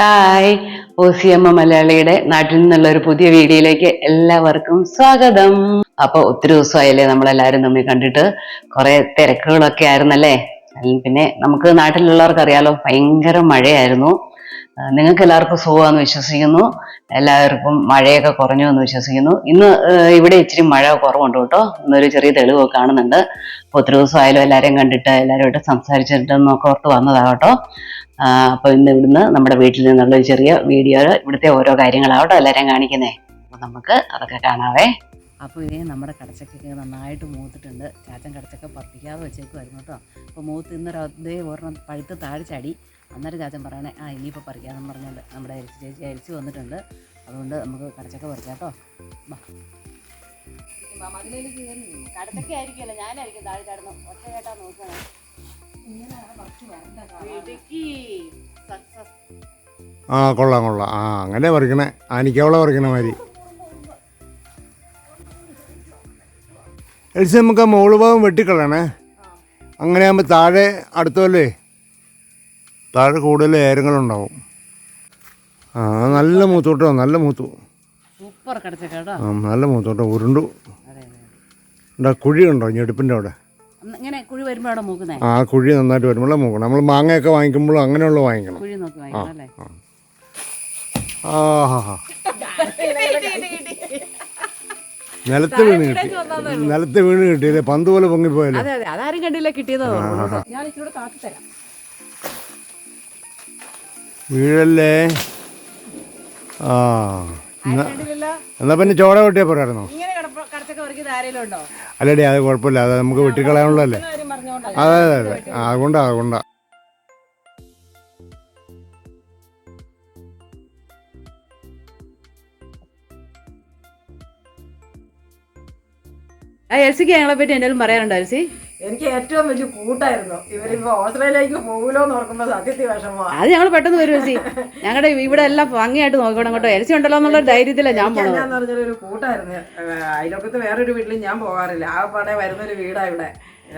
Hi M മലയാളിയുടെ നാട്ടിൽ നിന്നുള്ള ഒരു പുതിയ വീഡിയോയിലേക്ക് എല്ലാവർക്കും സ്വാഗതം. അപ്പൊ ഒത്തിരി ദിവസമായല്ലേ നമ്മളെല്ലാരും തമ്മിൽ കണ്ടിട്ട്? കുറെ തിരക്കുകളൊക്കെ ആയിരുന്നല്ലേ? പിന്നെ നമുക്ക് നാട്ടിലുള്ളവർക്ക് അറിയാലോ ഭയങ്കര മഴയായിരുന്നു. നിങ്ങൾക്ക് എല്ലാവർക്കും സുഖമാണെന്ന് വിശ്വസിക്കുന്നു. എല്ലാവർക്കും മഴയൊക്കെ കുറഞ്ഞു എന്ന് വിശ്വസിക്കുന്നു. ഇന്ന് ഇവിടെ ഇച്ചിരി മഴ കുറവുണ്ട് കേട്ടോ. ഇന്നൊരു ചെറിയ തെളിവൊക്കെ കാണുന്നുണ്ട്. അപ്പൊ ഒത്തിരി ദിവസമായാലും എല്ലാവരെയും കണ്ടിട്ട് എല്ലാവരുമായിട്ട് സംസാരിച്ചിട്ടെന്നൊക്കെ ഓർത്ത് വന്നതാകട്ടോ അപ്പൊ ഇന്ന് ഇവിടുന്ന് നമ്മുടെ വീട്ടിൽ നിന്നുള്ള ഒരു ചെറിയ വീഡിയോ ഇവിടുത്തെ ഓരോ കാര്യങ്ങളാവട്ടോ എല്ലാവരെയും കാണിക്കുന്നേ. അപ്പൊ നമുക്ക് അതൊക്കെ കാണാവേ. അപ്പോൾ ഇതേ നമ്മുടെ കടച്ചക്കൊക്കെ നന്നായിട്ട് മൂത്തിട്ടുണ്ട്. ചാച്ചൻ കടച്ചക്ക പറിക്കാതെ വെച്ചേക്കുമായിരുന്നു കേട്ടോ. അപ്പോൾ മൂത്ത് ഇന്നൊരു അതേ ഒരെണ്ണം പഴുത്ത് താഴെ അന്നേരം ചാച്ചൻ പറയണേ ആ ഇനിയിപ്പോൾ പറിക്കാമെന്ന് പറഞ്ഞുകൊണ്ട് നമ്മുടെ അരിച്ച് ചേച്ചി അരിച്ച് വന്നിട്ടുണ്ട്. അതുകൊണ്ട് നമുക്ക് കടച്ചക്ക ആയിരിക്കുമല്ലോ ഞാനായിരിക്കും താഴെ ഒറ്റ കേട്ടാ നോക്കണേ സക്സസ്. ആ കൊള്ളാം കൊള്ളാം. ആ അങ്ങനെ പറിക്കണേ. ആനിക്കവള പറിക്കണ മാതിരി. എൽസി നമുക്ക് മുകൾ ഭാഗം വെട്ടിക്കളയണേ. അങ്ങനെ ആകുമ്പോൾ താഴെ അടുത്തല്ലേ താഴെ കൂടുതൽ ഏരങ്ങളുണ്ടാവും. ആ നല്ല മൂത്തോട്ടോ നല്ല മൂത്തു. സൂപ്പർ കേട്ടോ ആ നല്ല മൂത്തോട്ടോ ഉരുണ്ടു. എന്താ കുഴിയുണ്ടോ ഞെടുപ്പിന്റെ അവിടെ? ഇങ്ങനെ കുഴി വരുമ്പോൾ അവിടെ മൂക്കുന്നേ? ആ കുഴി നന്നായിട്ട് വരുമ്പോഴേ മൂക്കണം. നമ്മൾ മാങ്ങയൊക്കെ വാങ്ങിക്കുമ്പോഴും അങ്ങനെയുള്ള വാങ്ങിക്കണം. കുഴി നോക്കി വാങ്ങിക്കണം അല്ലേ? ആ. ഹാ ഹാ നിലത്ത് വീണ് കിട്ടി. നിലത്ത് വീണ് കിട്ടിയില്ലേ? പന്ത് പോലെ പൊങ്ങിപ്പോയല്ലേ. അതെ അതെ അതാരും കണ്ടില്ല കിട്ടിയത് ഞാൻ ഇച്ചിരി കാത്തി തരാം. വീഴല്ലേ? ആ എന്നാ- പിന്നെ ചോട വെട്ടിയാ പോരായിരുന്നോ? അല്ലടി അത് കുഴപ്പമില്ല. അത് നമുക്ക് വെട്ടിക്കളയാനുള്ളതല്ലേ അതെ അതെ അതെ. അതുകൊണ്ടാ അതുകൊണ്ടാ. ആ എൽസിക്ക് ഞങ്ങളെ പറ്റി എന്തെങ്കിലും പറയാനുണ്ടോ എൽസി? എനിക്ക് ഏറ്റവും വലിയ കൂട്ടായിരുന്നു. ഇവരിപ്പോ ഓസ്ട്രേലിയയിലേക്ക് പോകൂലോ എന്ന് ഓർക്കുമ്പോ സത്യത്തിൽ വിഷമമാണ് അത് ഞങ്ങൾ പെട്ടെന്ന് വരും എൽസി ഞങ്ങളുടെ ഇവിടെ എല്ലാം ഭംഗിയായിട്ട് നോക്കണം കേട്ടോ. എൽസി ഉണ്ടല്ലോ എന്നുള്ള ധൈര്യത്തിലാണ് ഞാൻ പോകുന്നത്. ഒരു കൂട്ടായിരുന്നു. വേറെ വേറൊരു വീട്ടിലും ഞാൻ പോകാറില്ല. ആ പാടെ വരുന്നൊരു വീടാ ഇവിടെ.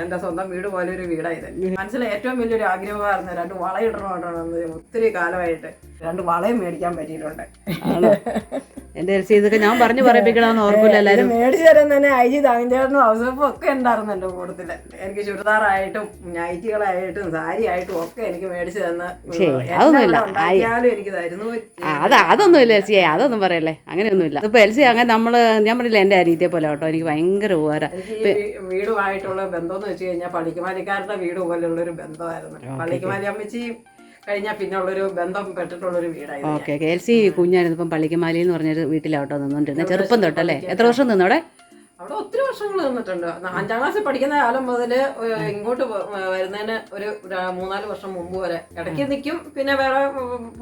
എന്റെ സ്വന്തം വീട് പോലെ ഒരു വീടായത് മനസ്സിൽ ഏറ്റവും വലിയൊരു ആഗ്രഹമായിരുന്നു രണ്ട് വളയിടണമെന്ന് ഒത്തിരി കാലമായിട്ട്. രണ്ട് വളയും മേടിക്കാൻ പറ്റിയിട്ടുണ്ട്. എന്റെ ഇതൊക്കെ ഞാൻ പറഞ്ഞു പറയിപ്പിക്കണമെന്ന് ഓർക്കില്ല എല്ലാവരും മേടിച്ചു തരാൻ തന്നെ ഐജി തങ്കഞ്ചേട്ടനും അവസരപ്പും ഒക്കെ ഉണ്ടായിരുന്നു എന്റെ കൂട്ടത്തിൽ. എനിക്ക് ചുരിദാറായിട്ടും നൈറ്റികളായിട്ടും സാരി ആയിട്ടും ഒക്കെ എനിക്ക് മേടിച്ചു തന്ന അതൊന്നുമില്ല. എനിക്ക് തരുന്നു. അത് അതൊന്നും ഇല്ല എൽസി അതൊന്നും പറയല്ലേ. അങ്ങനെയൊന്നുമില്ല. ഇപ്പൊ എൽസി അങ്ങനെ നമ്മൾ ഞാൻ പറഞ്ഞില്ല എന്റെ അരീതിയെ പോലെ കേട്ടോ എനിക്ക് ഭയങ്കര ഉപകാരം. വീടുമായിട്ടുള്ള ബന്ധം എന്ന് വെച്ച് കഴിഞ്ഞാൽ പള്ളിക്കുമാരിക്കാരുടെ വീട് പോലെയുള്ളൊരു ബന്ധമായിരുന്നു. പള്ളിക്കുമാരി അമ്മച്ചി കഴിഞ്ഞാൽ പിന്നെ ഉള്ളൊരു ബന്ധം പെട്ടിട്ടുള്ളൊരു വീടായിരുന്നു ഓക്കെ കെ എൽ സി കുഞ്ഞായിരുന്നു ഇപ്പം പള്ളിക്കുമാലി എന്ന് പറഞ്ഞൊരു വീട്ടിലോട്ടോ നിന്നോണ്ടിരുന്നത് ചെറുപ്പം തൊട്ടല്ലേ എത്ര വർഷം നിന്നു അവിടെ? അവിടെ ഒത്തിരി വർഷങ്ങൾ നിന്നിട്ടുണ്ട്. അഞ്ചാം ക്ലാസ്സിൽ പഠിക്കുന്ന കാലം മുതൽ ഇങ്ങോട്ട് വരുന്നതിന് ഒരു മൂന്നാൽ വർഷം മുമ്പ് വരെ. ഇടയ്ക്ക് നിൽക്കും പിന്നെ വേറെ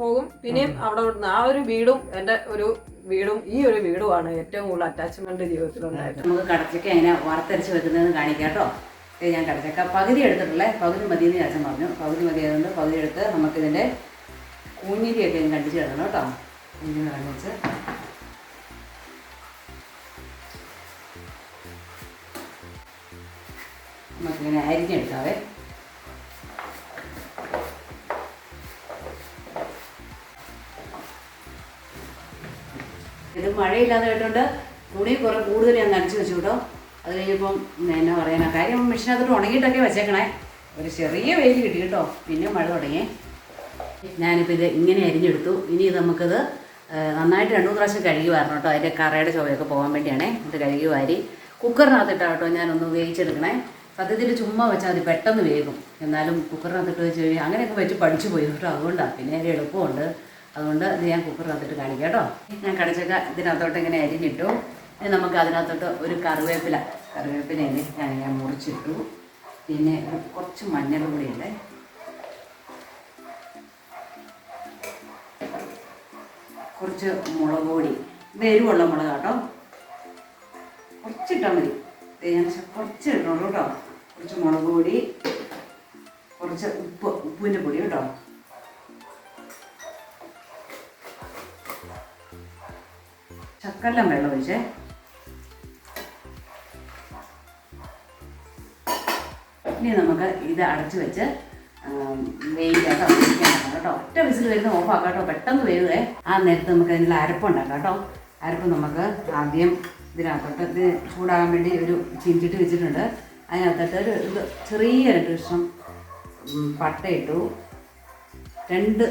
പോകും. പിന്നെയും അവിടെ ആ ഒരു വീടും എന്റെ ഒരു വീടും ഈ ഒരു വീടുമാണ് ഏറ്റവും കൂടുതൽ അറ്റാച്ച്മെന്റ് ജീവിതത്തിലുണ്ടായിട്ട് നമുക്ക് കടച്ചൊക്കെ എങ്ങനെ വറുത്തരച്ച് വെക്കുന്നതെന്ന് കാണിക്കാം കേട്ടോ. ഞാൻ കടച്ചക്ക പകുതി എടുത്തിട്ടുള്ളേ പകുതി മതി എന്ന് ചാച്ചൻ പറഞ്ഞു. പകുതി മതി ആയതുകൊണ്ട് പകുതി എടുത്ത് നമുക്കിതിന്റെ കൂഞ്ഞിരിയൊക്കെ ഞാൻ കണ്ടിച്ച് കിടക്കണം കേട്ടോ. ഇങ്ങനെ കണ്ടിച്ച് നമുക്കിങ്ങനെ അരിഞ്ഞെടുക്കാവേ. ഇത് മഴയില്ലാതെ കേട്ടോണ്ട് തുണി കുറെ കൂടുതൽ ഞാൻ നനച്ച് വെച്ചു കേട്ടോ. അത് കഴിഞ്ഞപ്പം എന്നാ പറയാനാ കാര്യം മെഷീനകത്തോട്ട് ഉണങ്ങിയിട്ടൊക്കെ വെച്ചേക്കണേ. ഒരു ചെറിയ വെയിൽ കിട്ടി കേട്ടോ. പിന്നെ മഴ തുടങ്ങി. ഞാനിപ്പോൾ ഇത് ഇങ്ങനെ അരിഞ്ഞെടുത്തു. ഇനി നമുക്കിത് നന്നായിട്ട് രണ്ടു മൂന്ന് പ്രാവശ്യം കഴുകി വരണം കേട്ടോ. അതിന്റെ കറയുടെ ചുവയൊക്കെ പോകാൻ വേണ്ടിയാണേ. ഇത് കഴുകി വാരി കുക്കറിനകത്തിട്ടാണ് കേട്ടോ ഞാനൊന്ന് വേവിച്ചെടുക്കണേ. സത്യത്തിൽ ചുമ്മാ വെച്ചാൽ മതി പെട്ടെന്ന് വേകും എന്നാലും കുക്കറിനകത്തിട്ട് വെച്ച് കഴിഞ്ഞാൽ അങ്ങനെയൊക്കെ വെച്ച് പഠിച്ചു പോയി കേട്ടോ. അതുകൊണ്ടാണ് പിന്നെ ഒരു എളുപ്പമുണ്ട്. അതുകൊണ്ട് ഇത് ഞാൻ കുക്കറിനകത്തിട്ട് കാണിക്കാം കേട്ടോ. ഞാൻ കടച്ചക്ക ഇതിനകത്തോട്ട് ഇങ്ങനെ അരിഞ്ഞിട്ടു. നമുക്ക് അതിനകത്തോട്ട് ഒരു കറിവേപ്പില കറിവേപ്പില ഇങ്ങനെ ഞാൻ മുറിച്ചിട്ടു. പിന്നെ കുറച്ച് മഞ്ഞൾ കൂടി കൂടിയുണ്ട് കുറച്ച് മുളക് പൊടി. ഇത് മുളക് കേട്ടോ കുറച്ചിട്ടാൽ മതി. ഞാൻ കുറച്ച് ഇട്ടുള്ളൂ കേട്ടോ കുറച്ച് മുളക് പൊടി കുറച്ച് ഉപ്പ് ഉപ്പിന്റെ പൊടി കേട്ടോ ചക്കെല്ലാം വെള്ളം ഒഴിച്ചേ. നമുക്ക് ഇത് അടച്ചു വെച്ച് വെയിലൊക്കെ വേവിക്കാൻ കേട്ടോ. ഒറ്റ വിസിൽ വരുന്ന ഓഫാക്കാം കേട്ടോ. പെട്ടെന്ന് വരുവേ. ആ നേരത്ത് നമുക്ക് അതിനുള്ള അരപ്പുണ്ടാക്കാം കേട്ടോ. അരപ്പ് നമുക്ക് ആദ്യം ഇതിനകത്തോട്ട് ഇത് ചൂടാകാൻ വേണ്ടി ഒരു ചീഞ്ചിട്ട് വെച്ചിട്ടുണ്ട്. അതിനകത്തോട്ട് ഒരു ഇത് ചെറിയ രണ്ട് കഷ്ണം പട്ടയിട്ടു. രണ്ട്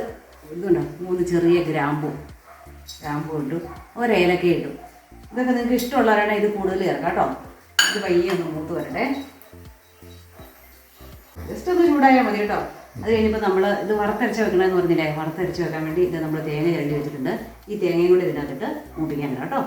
ഇതുണ്ട്. മൂന്ന് ചെറിയ ഗ്രാമ്പു. ഗ്രാമ്പു ഇട്ടു. ഒരേലക്ക ഇട്ടു. ഇതൊക്കെ നിങ്ങൾക്ക് ഇഷ്ടമുള്ളവരാണെങ്കിൽ ഇത് കൂടുതൽ ചേർക്കാം കേട്ടോ. ഇത് പയ്യെ മൂത്ത് വരട്ടെ. ജസ്റ്റ് ഒന്ന് ചൂടായാൽ മതി കേട്ടോ. അത് കഴിഞ്ഞപ്പോൾ നമ്മൾ ഇത് വറുത്തരച്ച് വെക്കണമെന്ന് പറഞ്ഞില്ലേ? വറുത്തരച്ച് വെക്കാൻ വേണ്ടി ഇത് നമ്മൾ തേങ്ങ ചിരണ്ടി വെച്ചിട്ടുണ്ട്. ഈ തേങ്ങയും കൂടി ഇതിനകത്തിട്ട് മൂപ്പിക്കാൻ കേട്ടോ.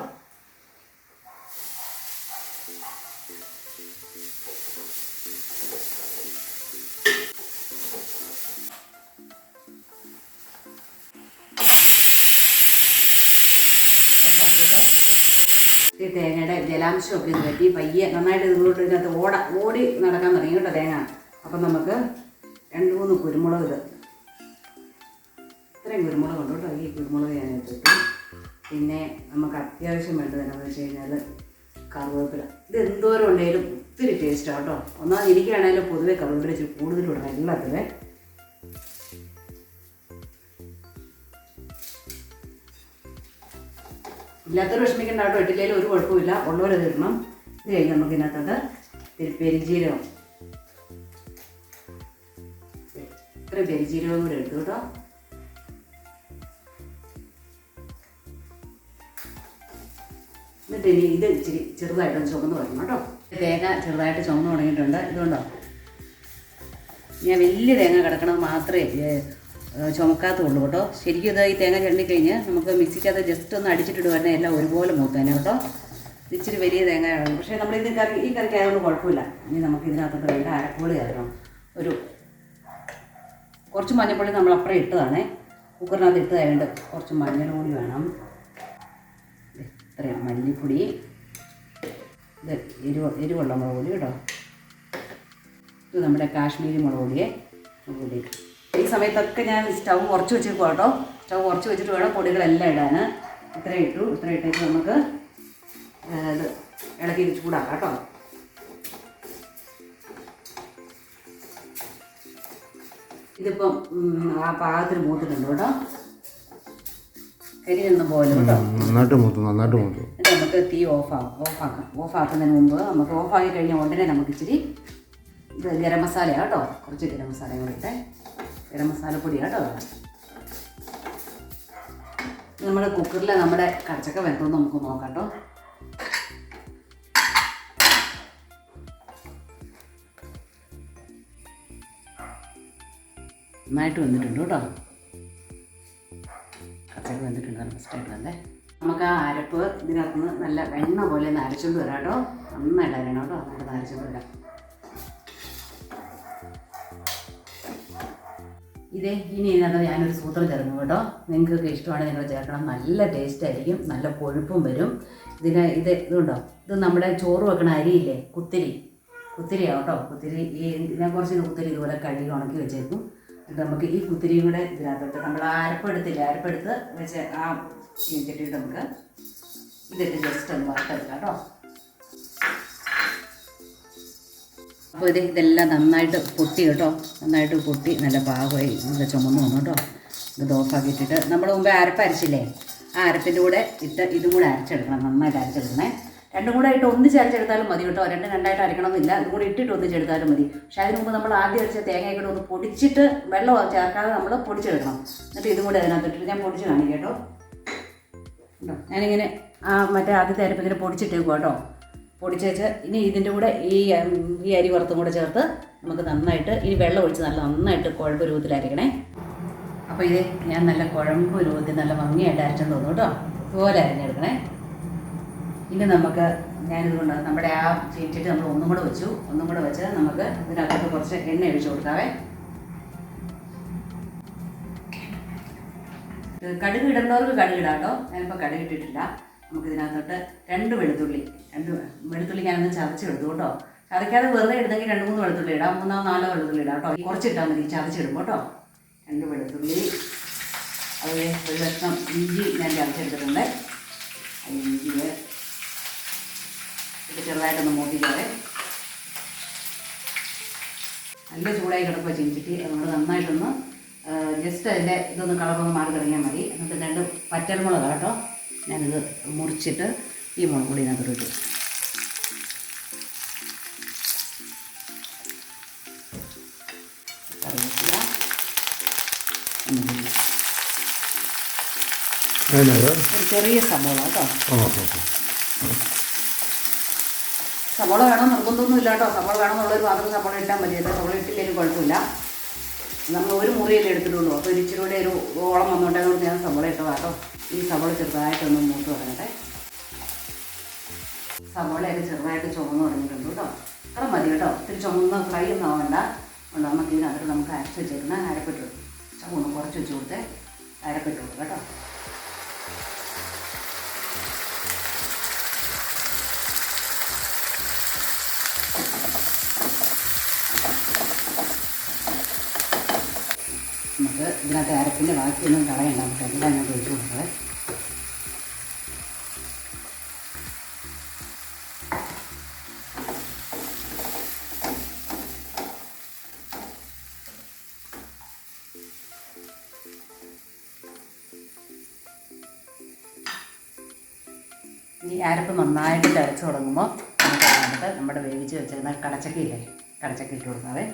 ഈ തേങ്ങയുടെ ജലാംശമൊക്കെ ഇത് പറ്റി. പയ്യെ നന്നായിട്ട് ഇതിനകത്ത് ഓട ഓടി നടക്കാൻ തുടങ്ങി കേട്ടോ തേങ്ങ. അപ്പം നമുക്ക് രണ്ട് മൂന്ന് കുരുമുളക് ഇത് ഇത്രയും കുരുമുളക് ഉണ്ട് കേട്ടോ. ഈ കുരുമുളക് ഞാൻ എടുത്തിട്ടു. പിന്നെ നമുക്ക് അത്യാവശ്യം വേണ്ടത് എന്ന് വെച്ച് കഴിഞ്ഞാൽ കറുവേപ്പില. ഇത് എന്തോരം ഉണ്ടെങ്കിലും ഒത്തിരി ടേസ്റ്റാണ് കേട്ടോ. ഒന്നാമത് എനിക്കാണെങ്കിലും പൊതുവേ കറുവേപ്പില ഇച്ചിരി കൂടുതലും ഇടണം ഇല്ലാത്തവർ വിഷമിക്കേണ്ട കേട്ടോ. ഇട്ടില്ലെങ്കിലും ഒരു കുഴപ്പമില്ല ഉള്ളവരത് ഇടണം. ഇത് കഴിഞ്ഞ് നമുക്ക് ഇതിനകത്തോട്ട് പെരിജീരകം ഇത്ര പെരിജീരകം കൂടെ ഇട്ടു കേട്ടോ. എന്നിട്ട് ഇനി ഇത് ഇച്ചിരി ചെറുതായിട്ടൊന്ന് ചുമന്ന് വരണം കേട്ടോ. തേങ്ങ ചെറുതായിട്ട് ചുമന്ന് തുടങ്ങിയിട്ടുണ്ട്. ഇതുകൊണ്ടോ ഞാൻ വലിയ തേങ്ങ കിടക്കണത് മാത്രമേ ചുമക്കാത്തുള്ളൂ കേട്ടോ. ശരിക്കും ഇത് ഈ തേങ്ങ ചരണ്ടി കഴിഞ്ഞ് നമുക്ക് മിക്സിക്കകത്ത് ജസ്റ്റ് ഒന്ന് അടിച്ചിട്ടിടുവായിരുന്നെ എല്ലാം ഒരുപോലെ മൂത്തേനെ കേട്ടോ. ഇച്ചിരി വലിയ തേങ്ങയാണ് പക്ഷേ നമ്മൾ ഇത് കറി ഈ കറിക്കായതുകൊണ്ട് കുഴപ്പമില്ല. ഇനി നമുക്ക് ഇതിനകത്തോട്ട് വേണ്ട അരക്കോളി ചേർക്കണം ഒരു കുറച്ച് മഞ്ഞൾപ്പൊടി നമ്മൾ അപ്പുറം ഇട്ടതാണേ. കുക്കറിനകത്ത് ഇട്ടതായതുകൊണ്ട് കുറച്ച് മഞ്ഞൾ കൂടി വേണം. ഇത്രയും മല്ലിപ്പൊടി. ഇത് എരിവ് എരിവുള്ള മുളക് പൊടി കേട്ടോ. ഇത് നമ്മുടെ കാശ്മീരി മുളക് പൊടിയെ മുളക് പൊടി ഈ സമയത്തൊക്കെ ഞാൻ സ്റ്റൗ കുറച്ച് വെച്ചേക്കും കേട്ടോ. സ്റ്റൗ കുറച്ച് വെച്ചിട്ട് വേണം പൊടികളെല്ലാം ഇടാൻ. ഇത്രയും ഇട്ടു. ഇത്രയും ഇട്ടേക്ക് നമുക്ക് ഇത് ഇളക്കി ചൂടാക്കാം കേട്ടോ. ഇതിപ്പം ആ പാകത്തിന് മൂത്തിട്ടുണ്ട് കേട്ടോ. കരിയൊന്നും പോലെ നന്നായിട്ട് മൂത്തു നന്നായിട്ട് മൂത്തു നമുക്ക് തീ ഓഫാക്കാം ഓഫാക്കാം ഓഫാക്കുന്നതിന് മുമ്പ് നമുക്ക് ഓഫാക്കി കഴിഞ്ഞ ഉടനെ നമുക്ക് ഇച്ചിരി ഇത് ഗരം മസാല കേട്ടോ. കുറച്ച് ഗരം മസാല കൂടെ ഇട്ടേ. ഗരം മസാല പൊടി കേട്ടോ. നമ്മുടെ കുക്കറിൽ നമ്മുടെ കടച്ചക്ക വെന്തോന്ന് നമുക്ക് നോക്കാം കേട്ടോ. നന്നായിട്ട് വന്നിട്ടുണ്ട് കേട്ടോ. കച്ചക്ക വന്നിട്ടുണ്ട് ഫസ്റ്റായിട്ട് വന്നേ നമുക്ക് ആ അരപ്പ് ഇതിനകത്ത് നിന്ന് നല്ല വെണ്ണ പോലെ ഒന്ന് അരച്ചുകൊണ്ട് വരാം കേട്ടോ. നന്നായിട്ട് അരയണം കേട്ടോ. നന്നായിട്ട് അരച്ചുകൊണ്ട് വരാം. ഇതേ ഇനി ഇതിനകത്ത് ഞാനൊരു സൂത്രം ചേർക്കും കേട്ടോ. നിങ്ങൾക്കൊക്കെ ഇഷ്ടമാണെങ്കിൽ നിങ്ങൾ ചേർക്കണം. നല്ല ടേസ്റ്റ് ആയിരിക്കും. നല്ല കൊഴുപ്പും വരും. ഇതിന് ഇത് ഇതുണ്ടോ? ഇത് നമ്മുടെ ചോറ് വെക്കണ അരിയില്ലേ? കുത്തിരി. കുത്തിരിയാണ് കേട്ടോ. കുത്തിരി ഈ ഞാൻ കുറച്ച് കുത്തിരി ഇതുപോലെ കഴുകി ഉണക്കി വെച്ചേക്കും. നമുക്ക് ഈ കുത്തിരിയും കൂടെ ഇതിനകത്തോട്ട് നമ്മൾ അരപ്പെടുത്തില്ല. അരപ്പെടുത്ത് വെച്ച് ആ ചീനച്ചട്ടി നമുക്ക് ഇതിട്ട് ജസ്റ്റ് ഒന്ന് വറുത്തെടുക്കാം കേട്ടോ. അപ്പോൾ ഇത് ഇതെല്ലാം നന്നായിട്ട് പൊട്ടി കേട്ടോ. നന്നായിട്ട് പൊട്ടി നല്ല പാകമായി നല്ല ചുമന്ന് വന്നു കേട്ടോ. ഇത് ഓഫാക്കി ഇട്ടിട്ട് നമ്മൾ മുമ്പ് അരപ്പ് അരച്ചില്ലേ? ആ അരപ്പിന്റെ കൂടെ ഇട്ട് ഇതും കൂടെ അരച്ചെടുക്കണം. നന്നായിട്ട് അരച്ചെടുക്കണേ. രണ്ടും കൂടെ ആയിട്ട് ഒന്നിച്ച് അരച്ചെടുത്താലും മതി കേട്ടോ. രണ്ടും രണ്ടായിട്ട് അരക്കണമെന്നില്ല. അതും കൂടെ ഇട്ടിട്ട് ഒന്നിച്ചെടുത്താലും മതി. പക്ഷേ അതിന് മുമ്പ് നമ്മൾ ആദ്യം അരച്ച തേങ്ങ കൂടെ ഒന്ന് പൊടിച്ചിട്ട് വെള്ളം ചേർക്കാതെ നമ്മൾ പൊടിച്ചെടുക്കണം. എന്നിട്ട് ഇതും കൂടെ അതിനകത്തിട്ട് ഞാൻ പൊടിച്ച് കാണിക്കാം കേട്ടോ. കേട്ടോ ഞാനിങ്ങനെ ആ മറ്റേ ആദ്യത്തെ അരപ്പ് ഇങ്ങനെ പൊടിച്ചിട്ടേക്കും കേട്ടോ. പൊടിച്ച് വെച്ച് ഇനി ഇതിന്റെ കൂടെ ഈ ഈ അരി വറുത്തും കൂടെ ചേർത്ത് നമുക്ക് നന്നായിട്ട് ഇനി വെള്ളം ഒഴിച്ച് നല്ല നന്നായിട്ട് കുഴമ്പ് രൂപത്തിൽ അരയ്ക്കണേ അപ്പോൾ ഇത് ഞാൻ നല്ല കുഴമ്പ് രൂപത്തിൽ നല്ല ഭംഗിയായിട്ട് അരച്ചോണ്ട് വന്നു കേട്ടോ. ഇതുപോലെ അരഞ്ഞെടുക്കണേ. ഇനി നമുക്ക് ഞാനിതുകൊണ്ട് നമ്മുടെ ആ ചീറ്റിട്ട് നമ്മൾ ഒന്നും കൂടെ വെച്ചു. ഒന്നും കൂടെ വെച്ച് നമുക്ക് ഇതിനകത്തോട്ട് കുറച്ച് എണ്ണ ഒഴിച്ചു കൊടുക്കാവേ. കടുക് ഇടേണ്ടവർക്ക് കടുക് ഇടാം ഞാനിപ്പോൾ കടുക് ഇട്ടിട്ടില്ല. നമുക്ക് ഇതിനകത്തോട്ട് രണ്ട് വെളുത്തുള്ളി രണ്ട് വെളുത്തുള്ളി ഞാനൊന്ന് ചതച്ചെടുത്തു കേട്ടോ. ചതയ്ക്കാതെ വെറുതെ ഇടുന്നെങ്കിൽ രണ്ട് മൂന്ന് വെളുത്തുള്ളി ഇടാം. മൂന്നോ നാലോ വെളുത്തുള്ളി ഇടാം കേട്ടോ. കുറച്ചിട്ടാൽ മതി. ചതച്ചിടുമ്പോൾ കേട്ടോ. രണ്ട് വെളുത്തുള്ളി അതുപോലെ ഒരു കഷ്ണം ഇഞ്ചി ഞാൻ ചതച്ചെടുത്തിട്ടുണ്ട്. ഇഞ്ചി ഇത് ചെറുതായിട്ടൊന്ന് മൂട്ടിക്കാതെ നല്ല ചൂടായി കിടക്കുക ചിഞ്ചിട്ട് അതുകൊണ്ട് നന്നായിട്ടൊന്ന് ജസ്റ്റ് അതിന്റെ ഇതൊന്ന് കളറൊന്ന് മാറി തുടങ്ങിയാൽ മതി. എന്നിട്ട് രണ്ട് പറ്റൽമുളക് കേട്ടോ. ഞാനിത് മുറിച്ചിട്ട് ഈ മുളക് പൊടി ഇതിനകത്ത് ഇട്ടു. കറിവേപ്പില ഒരു ചെറിയ സബോള കേട്ടോ. സബോള വേണം നിർബന്ധമൊന്നും ഇല്ല കേട്ടോ സബോള വേണമെന്നുള്ളൊരു മാത്രം സവോള ഇട്ടാൽ മതി. അത് സവോള ഇട്ടില്ലെങ്കിലും കുഴപ്പമില്ല. നമ്മൾ ഒരു മുറിയല്ലേ എടുത്തിട്ടുള്ളൂ. അപ്പോൾ ഇച്ചിരി കൂടെ ഒരു ഓളം വന്നോട്ടെ എന്ന് ഞാൻ സവോള ഇട്ടതാ കേട്ടോ ഈ സവോള ചെറുതായിട്ടൊന്ന് മൂത്ത് തുടങ്ങട്ടെ സവോളയൊക്കെ ചെറുതായിട്ട് ചുമന്ന് തുടങ്ങിയിട്ടുണ്ട് കേട്ടോ. അത്ര മതി കേട്ടോ. ഇത്തിരി ചുമന്ന് ഫ്രൈ ഒന്നും ആവണ്ട. ഉണ്ടാകുമ്പോൾ നമുക്ക് ഇതിനകത്ത് നമുക്ക് അരച്ച് വെച്ചേക്കുന്ന അരപ്പിട്ട് ചുമ കുറച്ച് വെച്ച് കൊടുത്ത് അരപ്പിട്ട് കേട്ടോ നമുക്ക് ഇതിനകത്ത് അരപ്പിന്റെ ബാക്കിയൊന്നും കളയണ്ട. നമുക്ക് എല്ലാം അങ്ങനെ ഒഴിച്ചു കൊടുക്കാം ഈ അരപ്പ് നന്നായിട്ട് തിളച്ച് തുടങ്ങുമ്പോൾ നമുക്ക് നമ്മുടെ വേവിച്ച് വെച്ചിരുന്ന കടച്ചക്കയില്ലേ? കടച്ചക്ക ഇട്ട് കൊടുക്കാവേ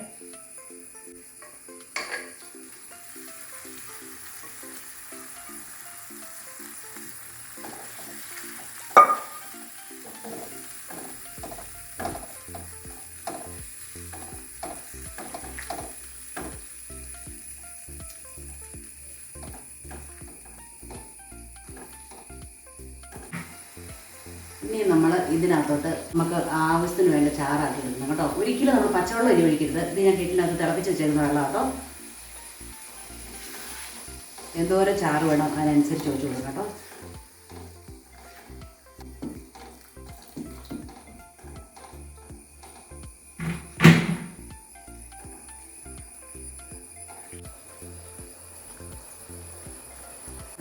ഇതിനകത്തോട്ട് നമുക്ക് ആവശ്യത്തിന് വേണ്ട ചാറാക്കി എടുക്കണം കേട്ടോ. ഒരിക്കലും നമ്മൾ പച്ചവെള്ളം ഇനി ഒഴിക്കരുത്. ഇത് ഞാൻ കെട്ടിനകത്ത് തിളപ്പിച്ച് വെച്ചിരുന്ന വെള്ളം കേട്ടോ. എന്തോരം ചാറ് വേണം അതിനനുസരിച്ച് ഒഴിച്ചു കൊടുക്കും കേട്ടോ.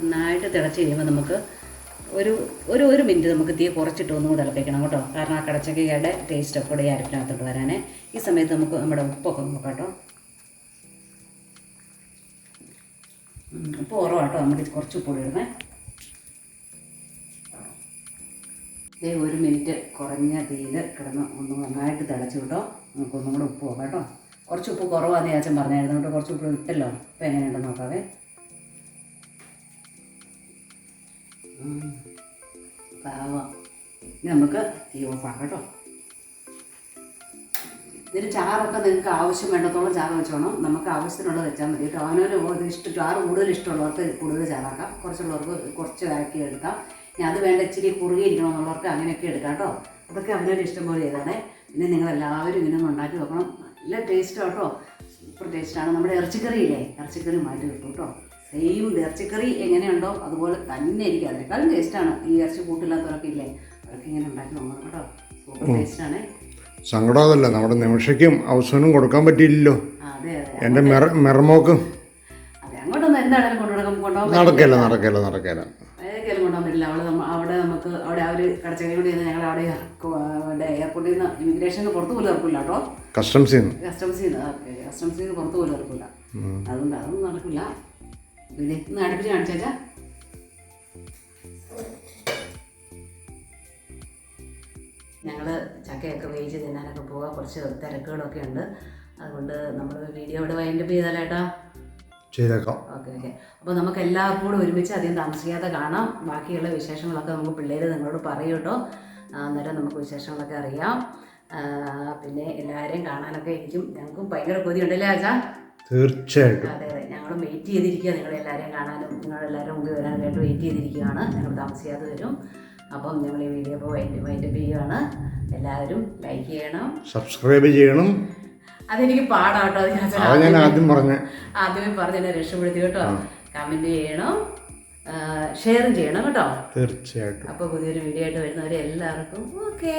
നന്നായിട്ട് തിളച്ച് കഴിയുമ്പോൾ നമുക്ക് ഒരു ഒരു ഒരു മിനിറ്റ് നമുക്ക് തീ കുറച്ചിട്ട് ഒന്നും കൂടെ തിളപ്പിക്കണം കേട്ടോ. കാരണം ആ കടച്ചക്കയുടെ ടേസ്റ്റ് ഒക്കെ കൂടെ ഈ അരപ്പിനകത്തോട്ട് വരാനേ. ഈ സമയത്ത് നമുക്ക് നമ്മുടെ ഉപ്പൊക്കെ നോക്കാം കേട്ടോ. ഉപ്പ് കുറവാട്ടോ നമുക്ക് കുറച്ച് ഉപ്പ് ഇടണേ. ദേ ഒരു മിനിറ്റ് കുറഞ്ഞ തീയിൽ കിടന്ന് ഒന്ന് നന്നായിട്ട് തിളച്ച് കിട്ടോ. നമുക്ക് ഒന്നും കൂടെ ഉപ്പ് നോക്കാം കേട്ടോ. കുറച്ച് ഉപ്പ് കുറവാന്ന് ചാച്ചൻ പറഞ്ഞായിരുന്നു കേട്ടോ. കുറച്ച് ഉപ്പ് ഇട്ടല്ലോ. ഇപ്പം എങ്ങനെയുണ്ടെന്ന് നോക്കാവേ. പാവം. ഇനി നമുക്ക് തീ ഓഫാക്കാം കേട്ടോ. ഇതിന് ചാറൊക്കെ നിങ്ങൾക്ക് ആവശ്യം വേണ്ടത്തോളം ചാറ് വെച്ചോണം. നമുക്ക് ആവശ്യത്തിനുള്ളത് വെച്ചാൽ മതി കേട്ടോ. അവനൊരു ഇഷ്ടം ചാറ് കൂടുതൽ ഇഷ്ടമുള്ളവർക്ക് കൂടുതൽ ചാറാക്കാം. കുറച്ചുള്ളവർക്ക് കുറച്ച് ആക്കി എടുക്കാം. ഇനി അത് വേണ്ട ഇച്ചിരി കുറുകിയിരിക്കണമെന്നുള്ളവർക്ക് അങ്ങനെയൊക്കെ എടുക്കാം കേട്ടോ. അതൊക്കെ അവനൊരു ഇഷ്ടം പോലെ ചെയ്താണേ പിന്നെ നിങ്ങളെല്ലാവരും ഇങ്ങനെ ഉണ്ടാക്കി നോക്കണം നല്ല ടേസ്റ്റ് കേട്ടോ. സൂപ്പർ ടേസ്റ്റാണ് നമ്മുടെ ഇറച്ചിക്കറിയില്ലേ ഇറച്ചിക്കറി മാറ്റി കിട്ടും കേട്ടോ. സെയിം ഇറച്ചിക്കറി എങ്ങനെയുണ്ടോ അതുപോലെ തന്നെ ഇരിക്കും. അതിനേക്കാളും ടേസ്റ്റാണ് ഈ ഇറച്ചി കൂട്ടില്ലാത്തവരൊക്കെ ഇല്ലേ? അവരൊക്കെ ഇങ്ങനെ ഉണ്ടാക്കി നോക്കണം കേട്ടോ. സൂപ്പർ ടേസ്റ്റാണ് സങ്കടം അതല്ല. നമ്മുടെ നിമിഷയ്ക്കും അവസരം കൊടുക്കാൻ പറ്റിയില്ലല്ലോ. എന്റെ മെറമോക്ക് എന്റെ മെറ മെറമോക്കും നടക്കില്ല നടക്കില്ല നടക്കില്ല. ഏതൊക്കെയാലും കൊണ്ടുപോകാൻ പറ്റില്ല. അവിടെ നമ്മ അവിടെ നമുക്ക് അവിടെ അവർ കടച്ചക്കരി കൊണ്ട് ചെന്ന് ഞങ്ങൾ അവിടെ ഇറക്കും. അവിടെ എയർപോർട്ടിൽ നിന്ന് ഇമിഗ്രേഷനിൽ പുറത്ത് പോലും ഇറക്കില്ല കേട്ടോ. കസ്റ്റംസിൽ നിന്ന് കസ്റ്റംസിൽ നിന്ന് ഓക്കെ കസ്റ്റംസിൽ നിന്ന് പുറത്ത് പോലും ഇറക്കില്ല. അതുകൊണ്ട് അതൊന്നും നടക്കില്ല. പിന്നെ ഒന്ന് അടുപ്പിച്ച് കാണിച്ചാച്ചാ. ഞങ്ങൾ ചക്കയൊക്കെ വേവിച്ച് തിന്നാനൊക്കെ പോകാൻ കുറച്ച് തിരക്കുകളൊക്കെ ഉണ്ട്. അതുകൊണ്ട് നമ്മൾ വീഡിയോ ഇവിടെ വൈൻഡപ്പ് ചെയ്താലേട്ടാ ചെയ്തേക്കാം. Okay okay. അപ്പോൾ നമുക്ക് എല്ലാവർക്കും കൂടെ ഒരുമിച്ച് അധികം താമസിക്കാതെ കാണാം. ബാക്കിയുള്ള വിശേഷങ്ങളൊക്കെ നമുക്ക് പിള്ളേർ നിങ്ങളോട് പറയൂ കേട്ടോ. അന്നേരം നമുക്ക് വിശേഷങ്ങളൊക്കെ അറിയാം. പിന്നെ എല്ലാവരെയും കാണാനൊക്കെ ഇരിക്കും. ഞങ്ങൾക്കും ഭയങ്കര കൊതിയുണ്ടല്ലേ ആച്ചാ? തീർച്ചയായിട്ടും. അതെ അതെ. ഞങ്ങളും വെയിറ്റ് ചെയ്തിരിക്കുക നിങ്ങളെല്ലാവരെയും കാണാനും നിങ്ങളെല്ലാവരും മുമ്പിൽ വരാനായിട്ട് വെയിറ്റ് ചെയ്തിരിക്കുകയാണ് ഞങ്ങൾ താമസിയാതെ വരും. അപ്പം ഞങ്ങൾ ഈ വീഡിയോ ഇപ്പോൾ വൈൻഡ് വൈൻഡപ്പ് ചെയ്യുകയാണ് എല്ലാവരും ലൈക്ക് ചെയ്യണം. സബ്സ്ക്രൈബ് ചെയ്യണം. അതെനിക്ക് പാടാട്ടോ അത് ഞാൻ ആദ്യം പറഞ്ഞു. ആദ്യമേ പറഞ്ഞു എന്നെ രക്ഷപ്പെടുത്തി കേട്ടോ. കമന്റ് ചെയ്യണം. ഷെയറും ചെയ്യണം കേട്ടോ. തീർച്ചയായിട്ടും. അപ്പോൾ പുതിയൊരു വീഡിയോ ആയിട്ട് വരുന്നവരെ എല്ലാവർക്കും ഓക്കേ